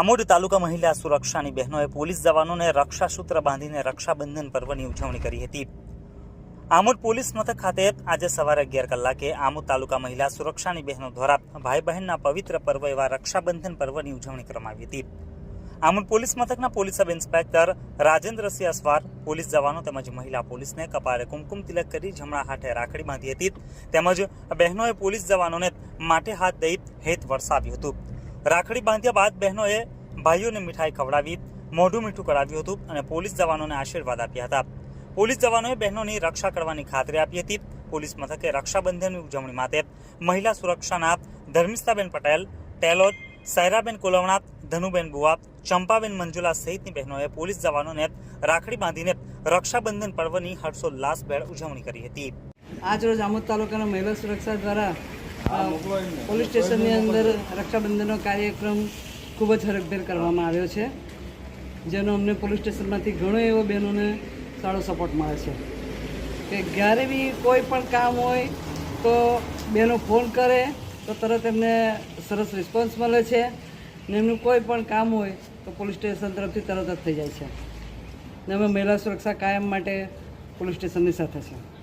આમોદ તાલુકા મહિલા સુરક્ષાની બહેનોએ પોલીસ જવાનોને રક્ષાસૂત્ર બાંધીને રક્ષાબંધન પર્વની ઉજવણી કરી હતી. આમોદ પોલીસ મથક ખાતે આજે સવારે અગિયાર કલાકે આમોદ તાલુકા મહિલા સુરક્ષાની બહેનો દ્વારા ભાઈ બહેનના પવિત્ર પર્વ એવા રક્ષાબંધન પર્વની ઉજવણી કરવામાં આવી હતી. આમોદ પોલીસ મથકના police sub inspector Rajendrasinh Aswar, police જવાનો તેમજ મહિલા પોલીસને કપાળે કુમકુમ તિલક કરી જમણા હાથે રાખડી બાંધી હતી. તેમજ બહેનોએ પોલીસ જવાનોને માટે હાથ દઈ હેત વરસાવ્યું હતું. રાખડી બાંધ્યા બાદ બહેનોએ ભાઈઓને મીઠાઈ ખવડાવી, મોઢું મીઠું કરાવ્યું હતું અને પોલીસ જવાનોને આશીર્વાદ આપ્યા હતા. પોલીસ જવાનોએ બહેનોની રક્ષા કરવાની ખાતરી આપી હતી. પોલીસ મથકે રક્ષાબંધનની ઉજવણી માટે મહિલા સુરક્ષાના ધર્મિષ્ઠાબેન પટેલ, ટેલોજ, સૈરાબેન કોલવણા, ધનુબેન બુવા, ચંપાબેન મંજુલા સહિતની બહેનોએ પોલીસ જવાનોને રાખડી બાંધીને રક્ષાબંધન પર્વની હર્ષોલ્લાસભેર ઉજવણી કરી હતી. આજ રોજ આમોદ તાલુકાના મહિલા સુરક્ષા દ્વારા પોલીસ સ્ટેશનની અંદર રક્ષાબંધનનો કાર્યક્રમ ખૂબ જ હરકભેર કરવામાં આવ્યો છે, જેનો અમને પોલીસ સ્ટેશનમાંથી ઘણો એવો બહેનોને સારો સપોર્ટ મળે છે. કે જ્યારે બી કોઈ પણ કામ હોય, તો બહેનો ફોન કરે, તો તરત એમને સરસ રિસ્પોન્સ મળે છે, ને એમનું કોઈ પણ કામ હોય, તો પોલીસ સ્ટેશન તરફથી તરત જ થઈ જાય છે. ને અમે મહિલા સુરક્ષા કાયમ માટે પોલીસ સ્ટેશનની સાથે છે